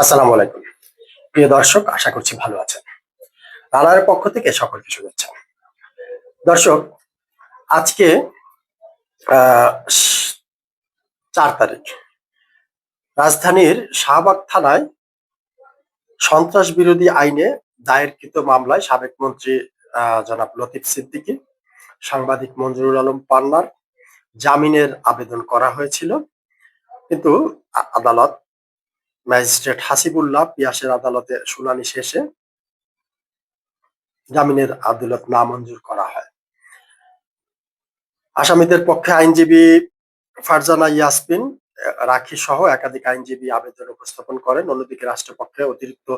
আসসালামু আলাইকুম। প্রিয় দর্শক, আশা করছি ভালো আছেন। রানার পক্ষ থেকে সকলকে শুভেচ্ছা। দর্শক, আজকে চার তারিখ। রাজধানীর শাহবাগ থানায় সন্ত্রাস বিরোধী আইনে দায়েরকৃত মামলায় সাবেক মন্ত্রী জনাব লতিফ সিদ্দিকী, সাংবাদিক মঞ্জুরুল আলম পান্নার জামিনের আবেদন করা হয়েছিল। কিন্তু আদালত ম্যাজিস্ট্রেট হাসিবুল্লাহ পিয়াসের আদালতে শুনানি শেষে জামিনের আদালত নামঞ্জুর করা হয়। আসামিদের পক্ষে আইনজীবী ফারজানা ইয়াসমিন আহ, রাখি সহ একাধিক আইনজীবী আবেদন উপস্থাপন করেন। অন্যদিকে রাষ্ট্রপক্ষে অতিরিক্ত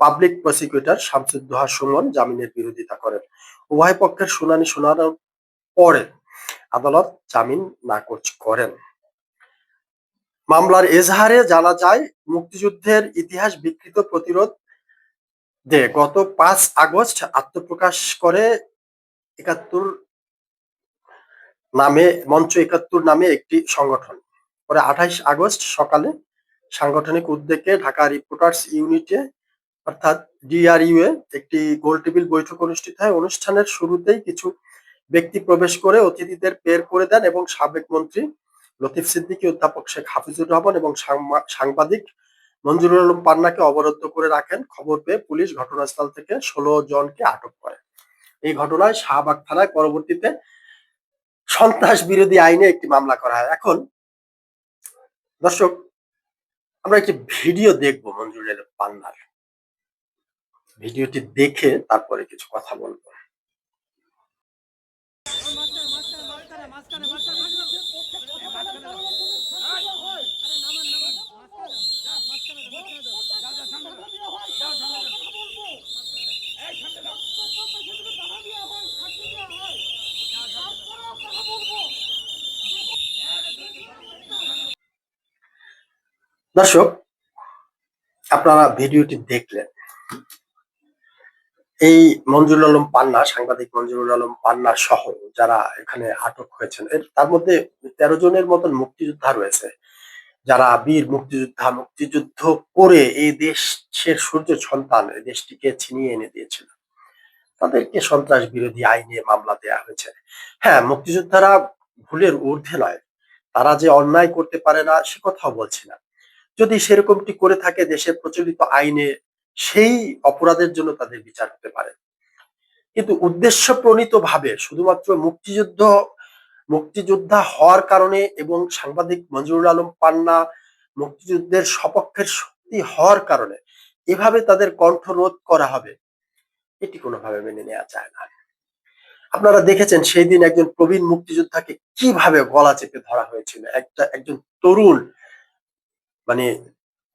পাবলিক প্রসিকিউটর শামসুদ্দোহা সুমন জামিনের বিরোধিতা করেন। উভয় পক্ষের শুনানি শোনানোর পরে আদালত জামিন নাকচ করেন। মামলার এজাহারে জানা যায়, মুক্তিযুদ্ধের ইতিহাস বিকৃত প্রতিরোধ দে গত পাঁচ আগস্ট আত্মপ্রকাশ করে একাত্তর নামে, মঞ্চ একাত্তর নামে একটি সংগঠন। পরে আঠাইশ আগস্ট সকালে সাংগঠনিক উদ্যোগে ঢাকা রিপোর্টার্স ইউনিটে, অর্থাৎ ডিআরইউ এ একটি গোলটেবিল বৈঠক অনুষ্ঠিত হয়। অনুষ্ঠানের শুরুতেই কিছু ব্যক্তি প্রবেশ করে অতিথিদের বের করে দেন এবং সাবেক মন্ত্রী লতিফ সিদ্দিকী অধ্যাপক শেখ হাফিজুর রহমান এবং সাংবাদিক মঞ্জুরুল আলম পান্নাকে অবরুদ্ধ করে রাখেন। খবর পেয়ে পুলিশ ঘটনাস্থল থেকে ষোলো জনকে আটক করে। এই ঘটনায় শাহবাগ থানায় পরবর্তীতে সন্ত্রাস বিরোধী আইনে একটি মামলা করা হয়। এখন দর্শক, আমরা একটি ভিডিও দেখব মঞ্জুরুল আলম পান্নার। ভিডিওটি দেখে তারপরে কিছু কথা বলব। দর্শক, আপনারা ভিডিওটি দেখলেন। এই মঞ্জুরুল আলম পান্না, সাংবাদিক মঞ্জুরুল আলম পান্না সহ যারা এখানে আটক হয়েছেন, এর তার মধ্যে তেরো জনের মতন মুক্তিযোদ্ধা রয়েছে। যারা বীর মুক্তিযোদ্ধা, মুক্তিযুদ্ধ করে এই দেশের সূর্য সন্তান, এই দেশটিকে ছিনিয়ে এনে দিয়েছিল। তাদেরকে সন্ত্রাস বিরোধী আইনে মামলা দেয়া হয়েছে। হ্যাঁ মুক্তিযোদ্ধারা ভুলের ঊর্ধ্বে নয়। তারা যে অন্যায় করতে পারে না, সে কথাও বলছি না। যদি সেরকমটি করে থাকে দেশের প্রচলিত আইনে, সেই অপরাধের জন্য তাদের বিচার হতে পারে। কিন্তু উদ্দেশ্য প্রণীত ভাবে শুধুমাত্র মুক্তিযুদ্ধ, মুক্তিযোদ্ধা হওয়ার কারণে এবং সাংবাদিক মঞ্জুরুল আলম পান্না মুক্তিযুদ্ধের সপক্ষের শক্তি হওয়ার কারণে এভাবে তাদের কণ্ঠ রোধ করা হবে, এটি কোনোভাবে মেনে নেওয়া যায় না। আপনারা দেখেছেন সেই দিন একজন প্রবীণ মুক্তিযোদ্ধাকে কীভাবে গলা চেপে ধরা হয়েছিল। একটা, একজন তরুণ মানে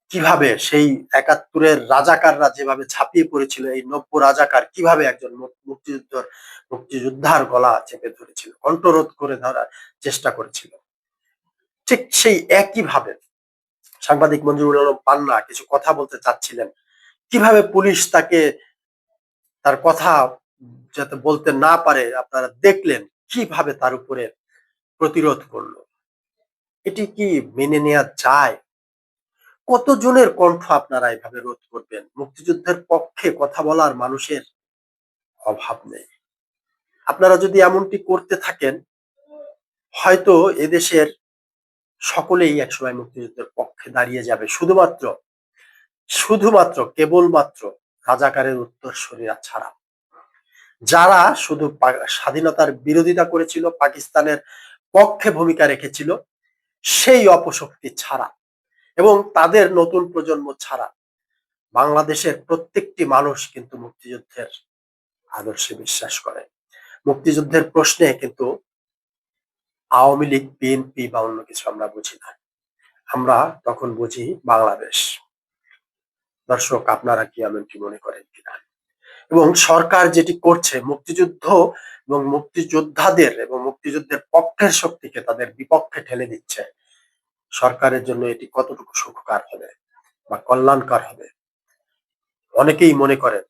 কীভাবে সেই একাত্তরের রাজাকাররা যেভাবে ঝাঁপিয়ে পড়েছিল, এই নব্য রাজাকার কীভাবে একজন মু- মুক্তিযুদ্ধ মুক্তিযোদ্ধার গলা চেপে ধরেছিল, কণ্ঠরোধ করে ধরার চেষ্টা করেছিল। ঠিক সেই একই ভাবে সাংবাদিক মঞ্জুরুল আলম পান্না কিছু কথা বলতে চাচ্ছিলেন। কীভাবে পুলিশ তাকে তার কথা যাতে বলতে না পারে, আপনারা দেখলেন কীভাবে তার উপরে প্রতিরোধ করল। এটি কি মেনে নেওয়া যায়? কতজনের কণ্ঠ আপনারা এভাবে রোধ করবেন? মুক্তিযুদ্ধের পক্ষে কথা বলার মানুষের অভাব নেই। আপনারা যদি এমনটি করতে থাকেন, হয়তো এদেশের সকলেই একসময় মুক্তিযুদ্ধের পক্ষে দাঁড়িয়ে যাবে। শুধুমাত্র শুধুমাত্র, কেবলমাত্র রাজাকারের উত্তরসূরিরা ছাড়া। যারা শুধু স্বাধীনতার বিরোধিতা করেছিল, পাকিস্তানের পক্ষে ভূমিকা রেখেছিল, সেই অপশক্তি ছাড়া এবং তাদের নতুন প্রজন্ম ছাড়া বাংলাদেশের প্রত্যেকটি মানুষ কিন্তু মুক্তিযুদ্ধের আদর্শে বিশ্বাস করে। মুক্তিযুদ্ধের প্রশ্নে কিন্তু আওয়ামী লীগ, বিএনপি বা অন্য কিছু আমরা বুঝি না। আমরা তখন বুঝি বাংলাদেশ। দর্শক, আপনারা কি এমনটি মনে করেন কিনা? এবং সরকার যেটি করছে, মুক্তিযুদ্ধ এবং মুক্তিযোদ্ধাদের এবং মুক্তিযুদ্ধের পক্ষের শক্তিকে তাদের বিপক্ষে ঠেলে দিচ্ছে সরকারের জন্য এটি কতটুকু সুখকার হবে বা কল্যাণকর হবে? অনেকেই মনে করেন,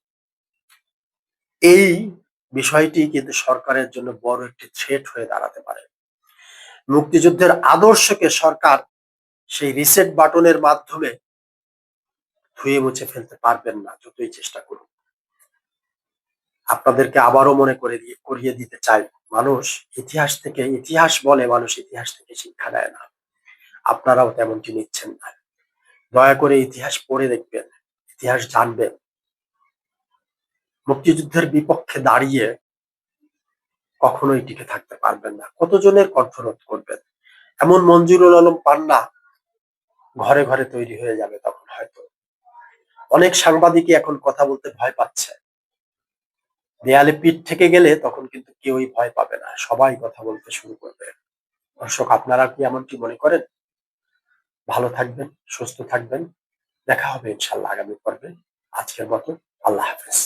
এই বিষয়টি কিন্তু সরকারের জন্য বড় একটি থ্রেট হয়ে দাঁড়াতে পারে। মুক্তিযুদ্ধের আদর্শকে সরকার সেই রিসেট বাটনের মাধ্যমে ধুয়ে মুছে ফেলতে পারবেন না, যতই চেষ্টা করুন। আপনাদেরকে আবারও মনে করে দিয়ে, করিয়ে দিতে চাই, মানুষ ইতিহাস থেকে, ইতিহাস বলে মানুষ ইতিহাস থেকে শিক্ষা দেয় না। আপনারাও তেমনটি নিচ্ছেন না। দয়া করে ইতিহাস পড়ে দেখবেন, ইতিহাস জানবেন। মুক্তিযুদ্ধের বিপক্ষে দাঁড়িয়ে কখনোই টিকে থাকতে পারবেন না। কতজনের কণ্ঠরোধ করবেন? এমন মঞ্জুরুল আলম পান্না ঘরে ঘরে তৈরি হয়ে যাবে তখন হয়তো। অনেক সাংবাদিকই এখন কথা বলতে ভয় পাচ্ছে। দেয়ালে পিঠ থেকে গেলে তখন কিন্তু কেউই ভয় পাবে না। সবাই কথা বলতে শুরু করবে। দর্শক, আপনারা কি এমনটি মনে করেন? ভালো থাকবেন সুস্থ থাকবেন। দেখা হবে ইনশাল্লাহ আগামী পর্বে। আজকের মতো আল্লাহ হাফেজ।